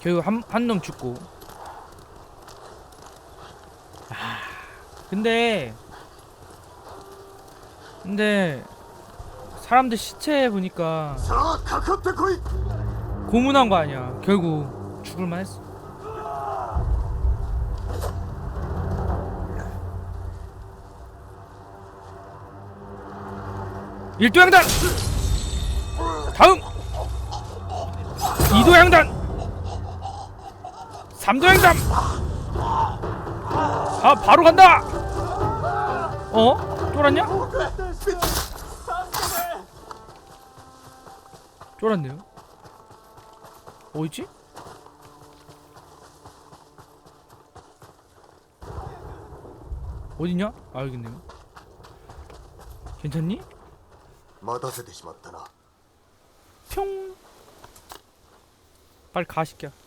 결국 한, 한 놈 죽고. 아 근데 근데 사람들 시체 보니까 고문한 거 아니야. 결국 죽을만 했어. 일도양단! 다음! 이도양단! 삼도양단 아 바로 간다 어 쫄았냐 쫄았네요 어딨지 어딨냐 아 여기 있네요 괜찮니 待たせてしまったな 평 빨리 가 시켜 꺼져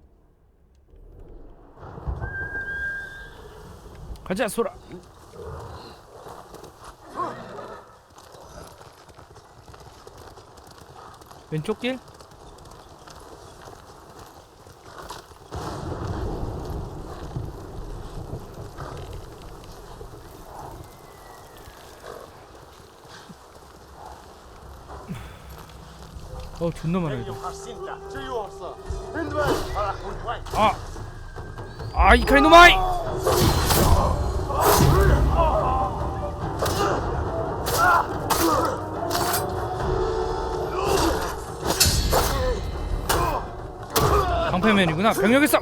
가자 소라. 왼쪽 길? 어 존나 많아 이거 아! 아, 아 이카이노마이! 방패맨이구나 병력의 싸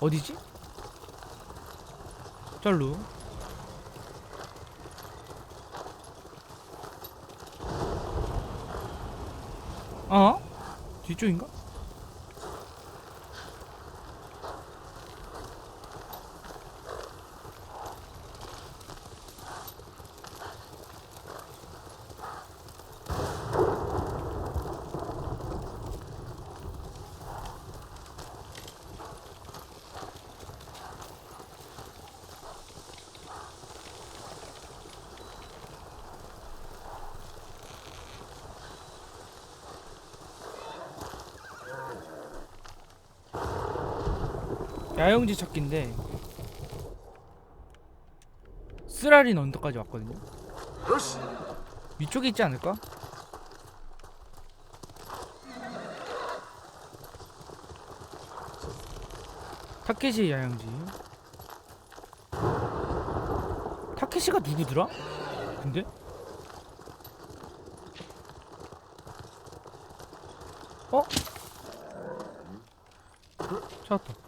어디지? 짤루 어? 뒤쪽인가? 야영지 찾기인데 쓰라린 언덕까지 왔거든요 위쪽에 있지 않을까? 타케시 야영지 타케시가 누구더라? 근데? 어? 찾았다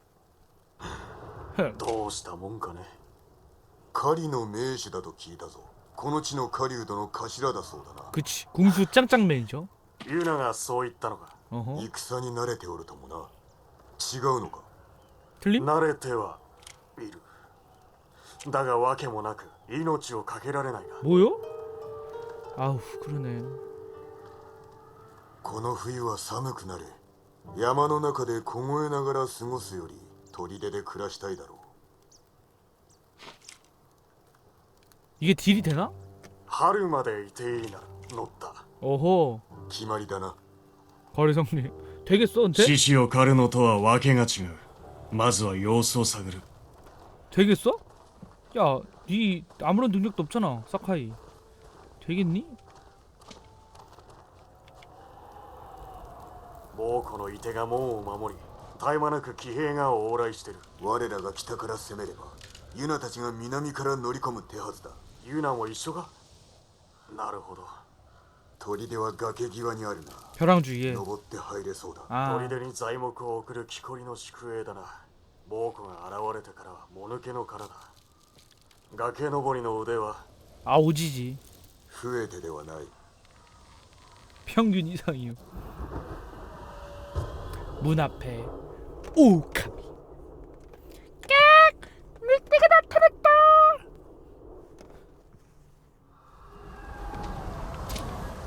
どうしたもんかね狩りの名手だと聞いたぞこの地の狩人の頭だそうだな 그치 궁수 짱짱맨이죠 ユナがそう言ったのか 어허 戦に慣れておるともな違うのか 틀림? 慣れてはいるだが訳もなく命を懸けられないな 뭐요? 아우 그러네 この冬は寒くなる山の中で凍えながら過ごすより 砦で暮らしたいだろ 이게 딜이 되나? 春までいていいな乗った 어허 う決まりだな 거래성님 되겠어 근데? 獅子を狩るのとは訳が違うまずは様子を探る 되겠어? 야, 니 아무런 능력도 없잖아, 사카이. 되겠니? 猛虎のいてが門を守り 絶え間なく騎兵が往来してる我らが北から攻めればユナたちが南から乗り込む手はずだユナも一緒かなるほど砦は崖際にあるが 벼랑 주위에. 登って入れそうだ 아, 砦に材木を送る木こりの宿営だな猛虎が現れてからはもぬけの殻だ崖登りの腕は 아 오지지. 増えてではない 평균 이상이요. 문 앞에 오카미. 깍! 늑대가 나타났다.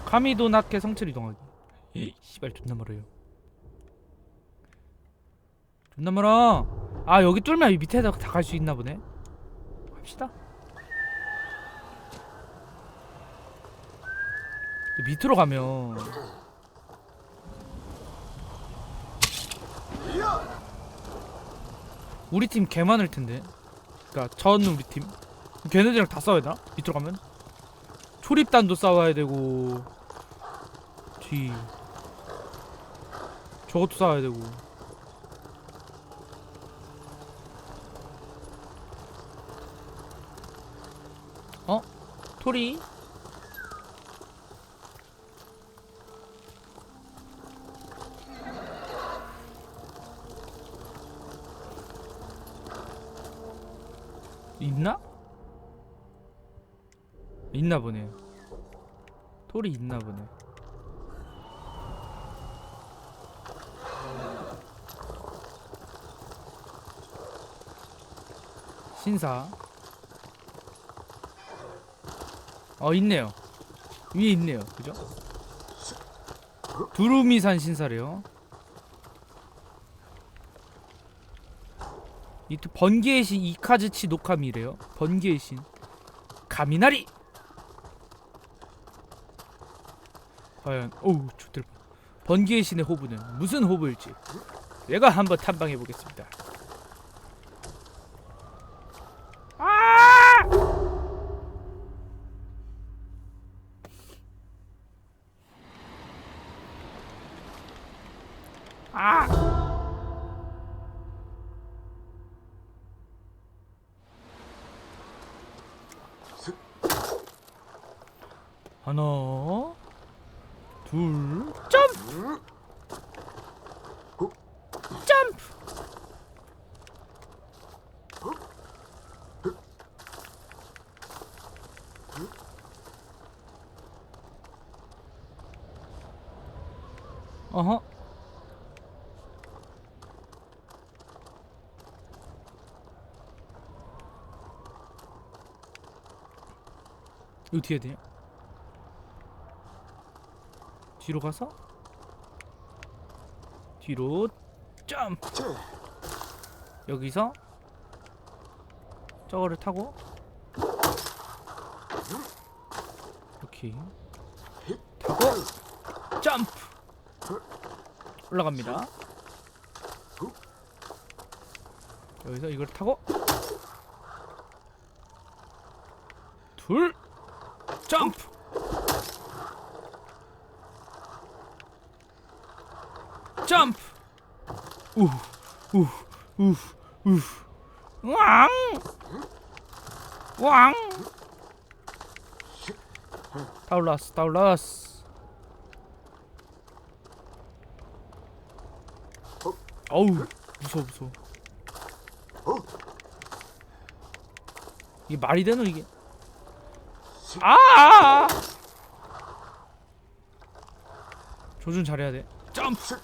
카미도 낙해 성체를 이동하기. 에이, 씨발 존나 멀어요. 존나 멀어. 아 여기 뚫면 이 밑에다 다 갈 수 있나 보네. 갑시다. 밑으로 가면 우리 팀 개 많을 텐데. 그러니까 전 우리 팀. 걔네들이랑 다 싸워야 되나? 밑으로 가면? 초립단도 싸워야 되고 뒤 저것도 싸워야 되고 어? 토리? 있나? 있나 보네. 돌이 있나 보네. 신사. 어 있네요. 위에 있네요. 그죠? 두루미산 신사래요. 이 또 번개의 신 이카즈치 노카미래요. 번개의 신 가미나리. 과연 오우 좋들 번개의 신의 호부는 무슨 호부일지 내가 한번 탐방해 보겠습니다. 아! 아! 하나, 둘, 점프, 점프. 어허. 이거 어떻게 해야 되냐? 뒤로 가서? 뒤로 점프! 여기서 저거를 타고 이렇게 타고 점프! 올라갑니다. 여기서 이걸 타고 둘 점프 점프 우우우우 왕! 왕! 다 올라왔어 다 올라왔어. 어우 무서워 무서워. 이게 말이 되노 이게? 아! 조준 잘해야 돼. 점프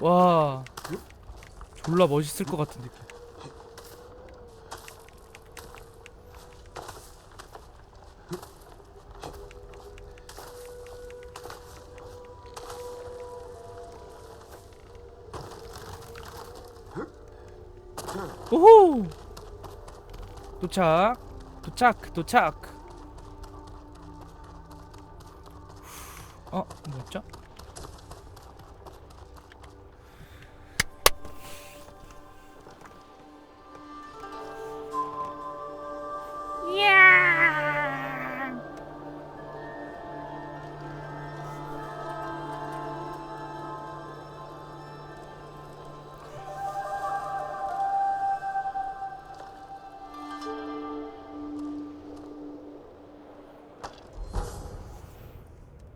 와. 졸라 멋있을 것 같은 느낌. 도착. 도착. 도착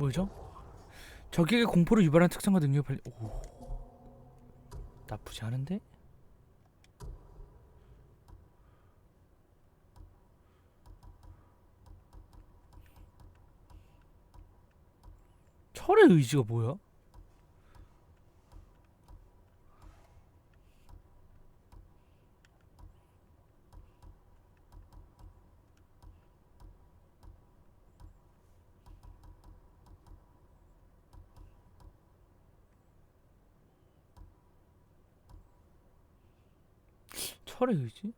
뭐죠? 적에게 공포를 유발하는 특성과 능력을 발휘... 오... 나쁘지 않은데? 철의 의지가 뭐야? 철의 의지?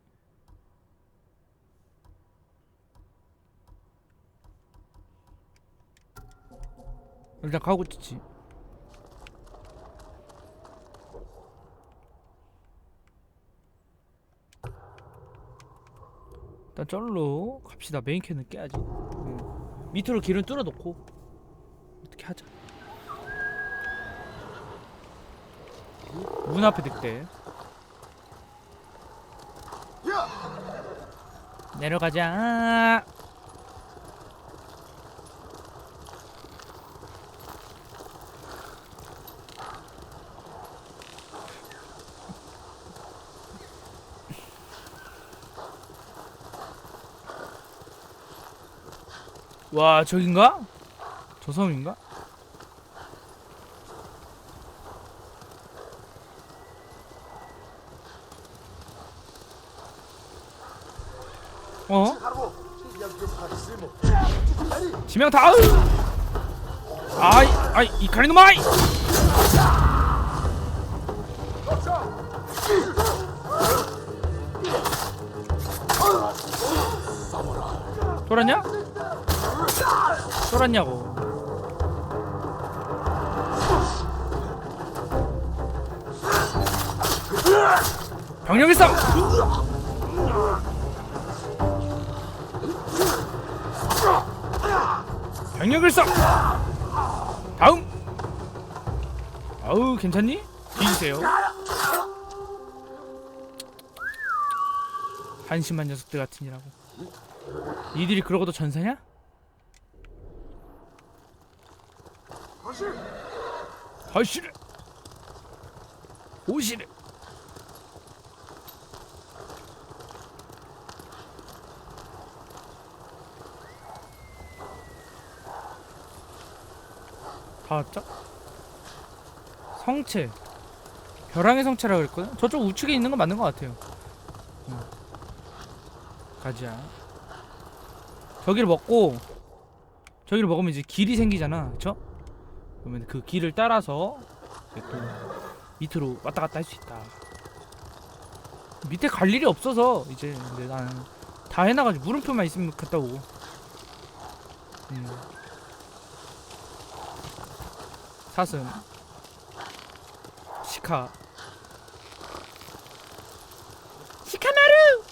일단 가고 있지. 일단 쩔로 갑시다. 메인 캔을 깨야지. 응. 밑으로 길은 뚫어 놓고 어떻게 하자. 문 앞에 늑대. 내려가자. 와 저긴가? 저 섬인가? 어? 지명 다음. 아이 아이 이 가리는 마이. 돌았냐? 돌았냐고. 병력의 싸 움. 병력을 써. 다음. 아우 괜찮니? 뒤지세요. 한심한 녀석들 같으니라고. 니들이 그러고도 전사냐? 하시래. 오시래. 다 왔죠? 성체 벼랑의 성체라 그랬거든? 저쪽 우측에 있는 건 맞는 것 같아요 응. 가자 저기를 먹고 저기를 먹으면 이제 길이 생기잖아 그쵸? 그러면 그 길을 따라서 밑으로 왔다 갔다 할 수 있다 밑에 갈 일이 없어서 이제 근데 나는 다 해놔가지고 물음표만 있으면 갔다 오고 음. 사슴 시카. 시카마루!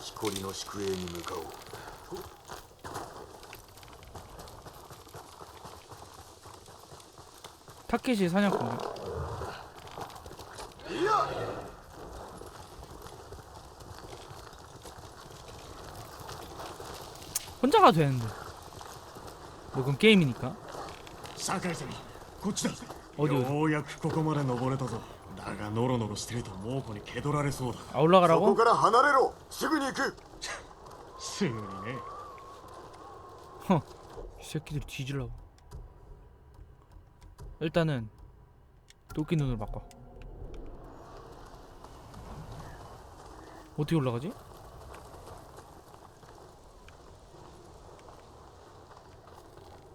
히코리 노 시쿠에 니무가오. 타케시 사냥꾼. 혼자 가도 되는데 뭐 그건 게임이니까 酒井さんこっちだおいおいようやくここまで登れたぞだがノロノロしてると猛虎に蹴取られそうだ 아 そこ 올라가라고? から離れろすぐに行くすぐにね 이 새끼들이 뒤질라고 일단은 도끼 눈으로 바꿔 어떻게 올라가지?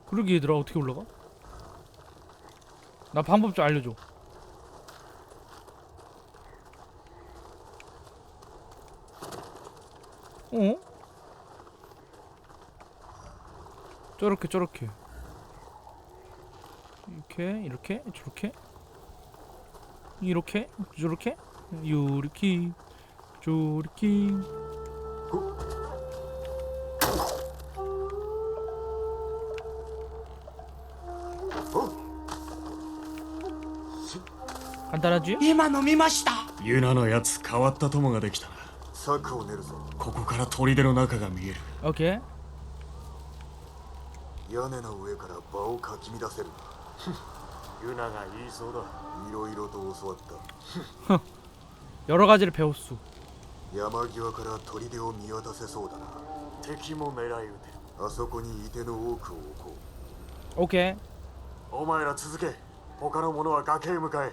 그러게 얘들아 어떻게 올라가? 나 방법 좀 알려줘. 어? 저렇게 저렇게. 이렇게 이렇게 저렇게. 이렇게 저렇게. 요렇게 저렇게 간단하지? 今飲みましたユナのやつ変わった友ができたな策を練るぞここから砦の中が見える 오케이 屋根の上から場をかき乱せるユナが言いそうだいろいろと教わった 여러 가지를 배웠수 山際から砦を見渡せそうだな敵も狙い撃てあそこに射手の多くを置こ 오케이 お前ら続け他の者は崖へ向かえう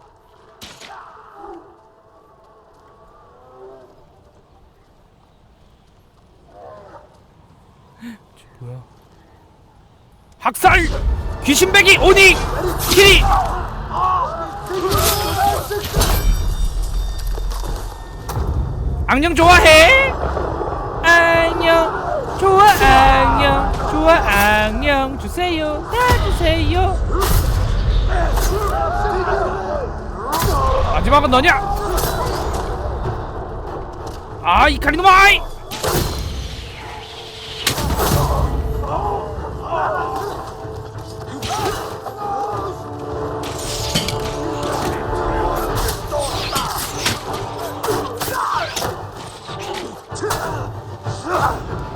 학살! 귀신배기 오니 키리 악령 좋아해? 악령 좋아 악령 좋아 악령 주세요. 다 주세요. 마지막은 너냐? 아 이카리 노 마이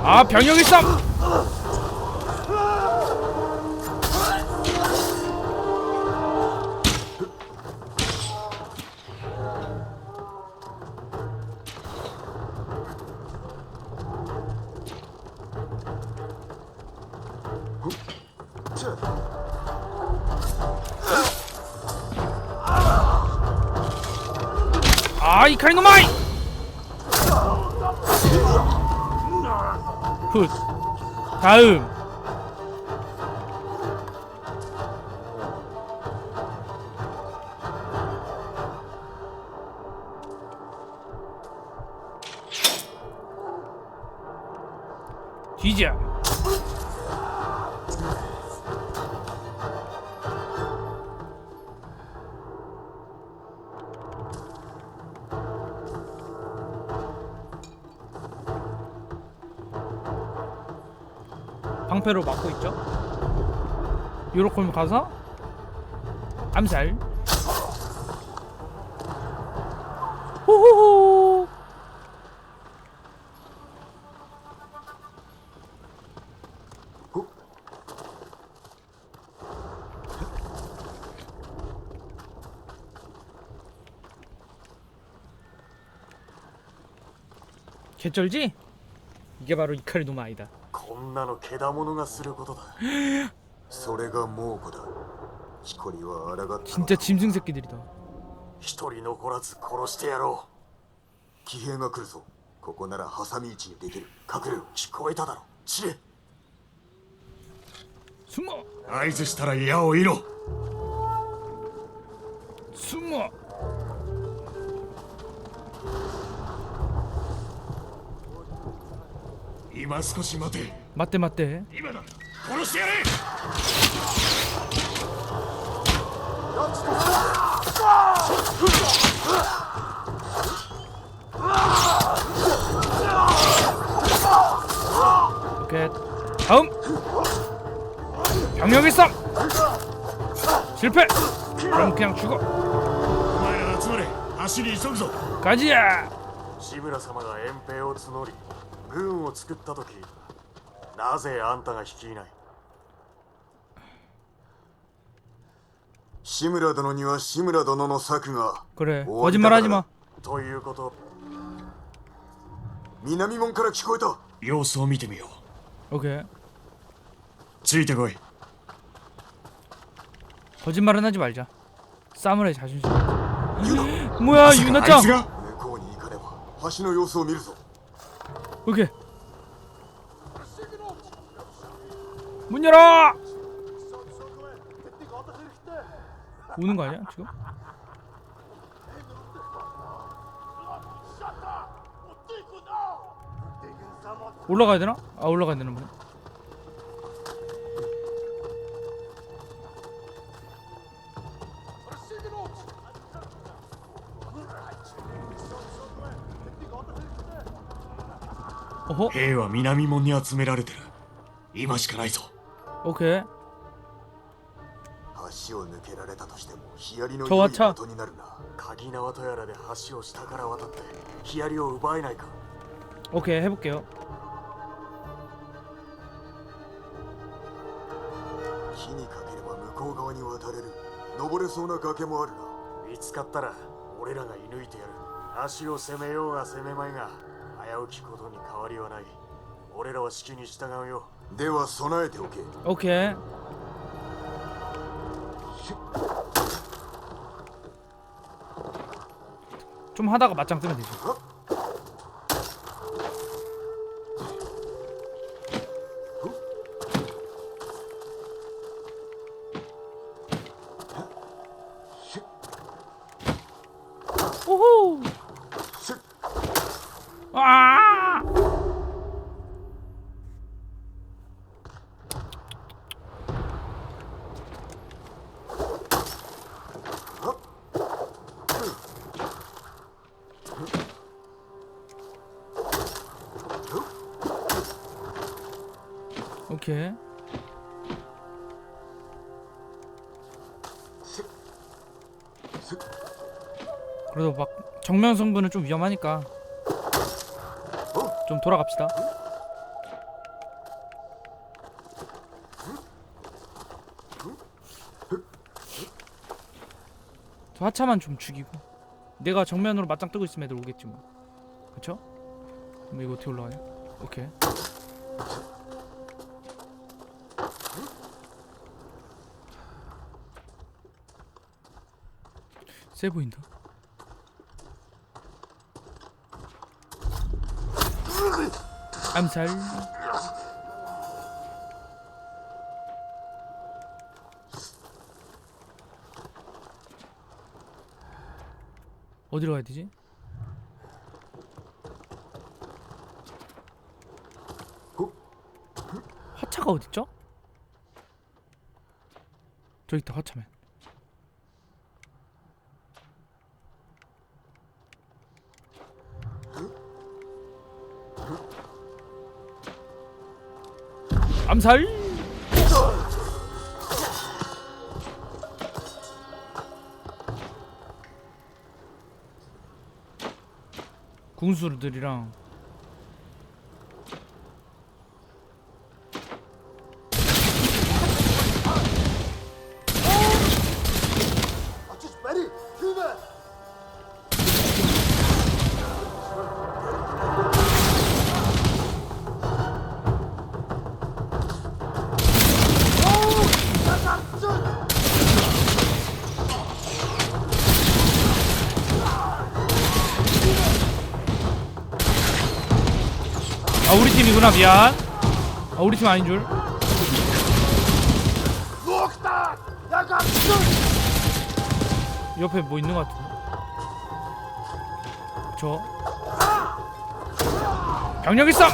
아 병력 일삼 아 다음 뒤져 방패로 막고 있죠. 요렇게 가서 암살. 호호호. 개쩔지? 이게 바로 이카리 노마 아이다. こんなのけだものがすることだそれが猛虎だ木こりは抗った 진짜 짐승 새끼들이다. 一人残らず殺してやろ騎兵が来るぞここなら挟み撃ちにできる隠れろう聞こえただろ散れ 숨어, 合図したら矢を射ろ 숨어. 今少し待て 맞대 맞대. 今だ殺してやれ 오케이. 다음. 병력 일삼. 실패. 그럼 그냥 죽어. お前ら集まれ足に急ぐぞ 가지야. 志村様が遠兵を募り 軍を作ったと聞いたなぜあんたが率いない志村殿には志村殿の策が 그래. 오, 거짓말하지 마. ということ南門から聞こえた様子を見てみよう 오케이. ついてこい 거짓말은 하지 말자. 사무라이 자존심. 뭐야 まさかあ 유나짱. 오케이. 문 열어. 오는 거 아니야 지금? 올라가야 되나? 아 올라가야 되는 거 兵は南門に集められてる今しかないぞ 오케이 橋を抜けられたとしてもヒヤリのちょわちゃ良いことになるな鍵縄とやらで橋を下から渡ってヒヤリを奪えないか 오케이 해볼게요 火にかければ向こう側に渡れる登れそうな崖もあるな見つかったら俺らが射抜いてやる足を攻めようが攻めまいが 危うきことに変わりはない俺らは指揮に従うよでは備えておけ 오케이 좀 하다가 맞짱 뜨면 되지 오호 아 오케이. 그래도 막 정면 승부는 좀 위험하니까 좀 돌아갑시다. 저 하차만 좀 죽이고 내가 정면으로 맞짱 뜨고 있으면 애들 오겠지 뭐. 그쵸? 그럼 이거 어떻게 올라가냐? 오케이. 세 보인다. 암살. 어디로 가야 되지? 화차가 어딨죠? 저기 있다 화차맨 암살. 군수들이랑 누나 미안. 아, 우리 팀 아닌 줄. 옆에 뭐 있는 것 같은데. 저. 병력 있어.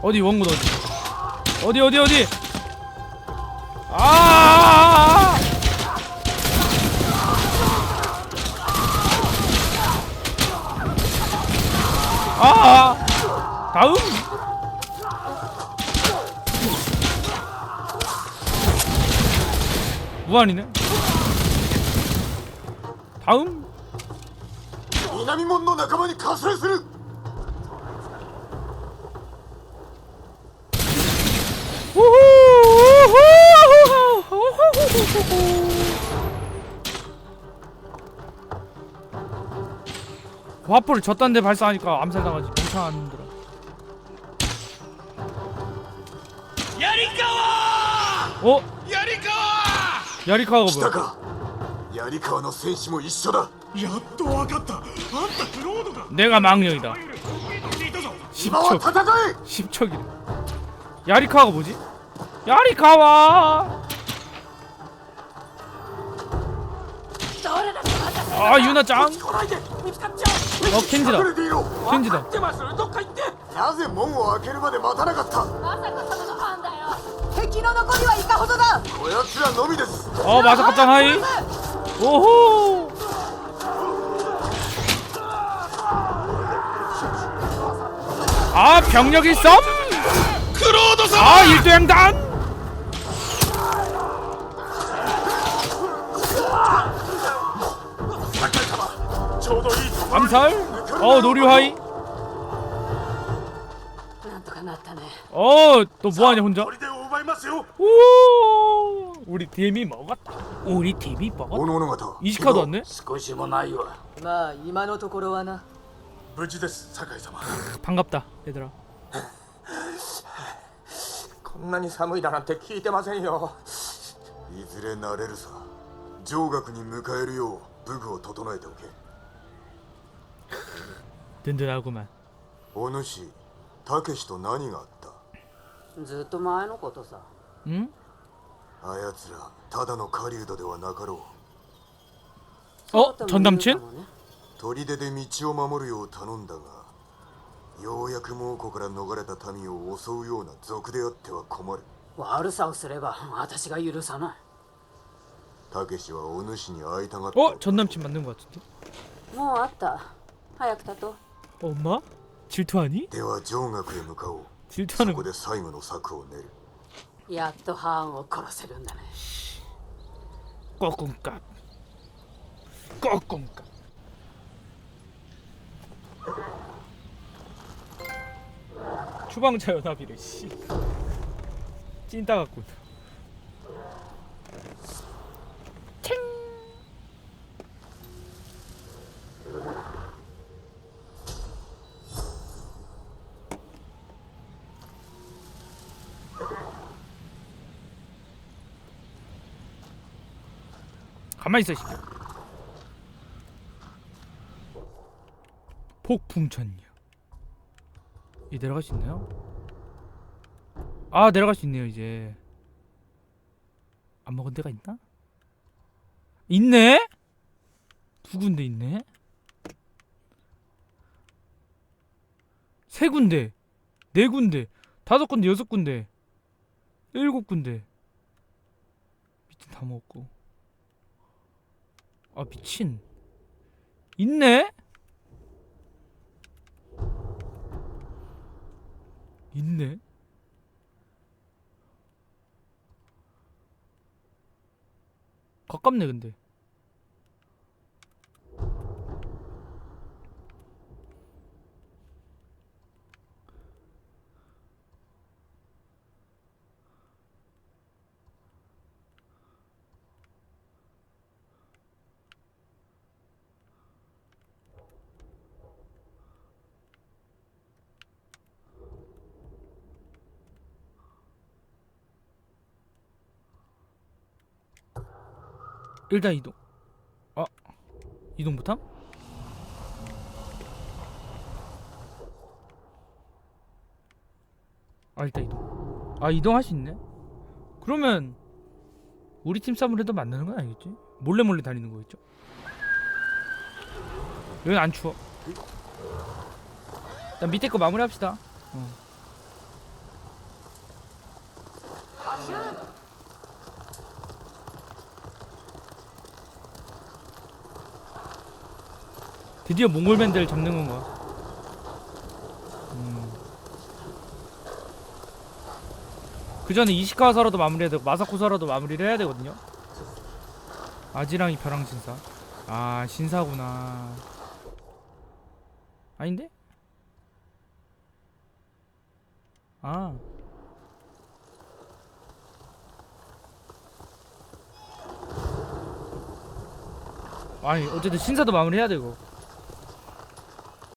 어디 원군 어디? 어디 어디 어디? 아! 무한이네 다음 南門の仲間に加勢する 화포를 저딴 데 발사하니까 암살당하지 멍청한 놈들아 어? 야리카와 来た 야리카와가 뭐야 か槍川の戦士も一緒だやっとわかったあんたクロードか 내가 망령이다 いたぞ今は 10척 戦え 10척이래 야리카와가 뭐지? 야리카와 아 유나짱 어 隠 켄지다 れていろ 켄지다 なぜ門を開けるまで待たなかったまさかその班だ よ敵の残りはいかほどだこやつらのみです 어 마사카짱 하이 오호 아 병력 일섬 아 일도양단 ちょうどいいとこ 암살 어 노류하이 어또 뭐하냐 혼자 砦を奪いますよ 오 우리 팀이 먹었다 우리 팀이 大 먹었다 物方 이시카도 왔네 少しもないわまあ今のところはな無事です酒井様 반갑다 얘들아 こんなに寒いだなんて聞いてませんよいずれ慣れるさ上学に迎えるよう武具を整えておけ 든든하구만 お主たけしと何があった ずっと前のことさ 응? あやつらただの狩人ではなかろう 어? 전남친? 砦で道を守るよう頼んだがようやく猛虎から逃れた民を襲うような賊であっては困る悪さをすれば私が許さないたけしはお主に会いたがった 어? 전남친 맞는 것 같은데 もうあった早く立とう 엄마? 질투하니? では上学へ向かおう そ 질투하는 こ 거 で最後の策を練るやっとハーンを殺せるんだね 꼬꿈값 꼬꿈값 추방자 연합이래 씨 찐따 같군 가만히 있어 이 새끼야 폭풍 천녀 이 내려갈 수 있나요? 아 내려갈 수 있네요 이제 안 먹은 데가 있나? 있네? 두 군데 있네? 세 군데 네 군데 다섯 군데 여섯 군데 일곱 군데 밑에 다 먹었고 아 미친 있네? 있네? 가깝네 근데 일단 이동 아 이동 못함? 아 일단 이동 아 이동할 수 있네 그러면 우리 팀 싸움을 해도 만나는 건 아니겠지? 몰래 몰래 다니는 거겠죠? 여긴 안 추워 일단 밑에 거 마무리 합시다 어. 드디어 몽골맨들 잡는 건가? 음. 그 전에 이시카와사라도 마무리해야 되고 마사코사라도 마무리를 해야 되거든요. 아지랑이 벼랑 신사. 아 신사구나. 아닌데? 아. 아니 어쨌든 신사도 마무리해야 되고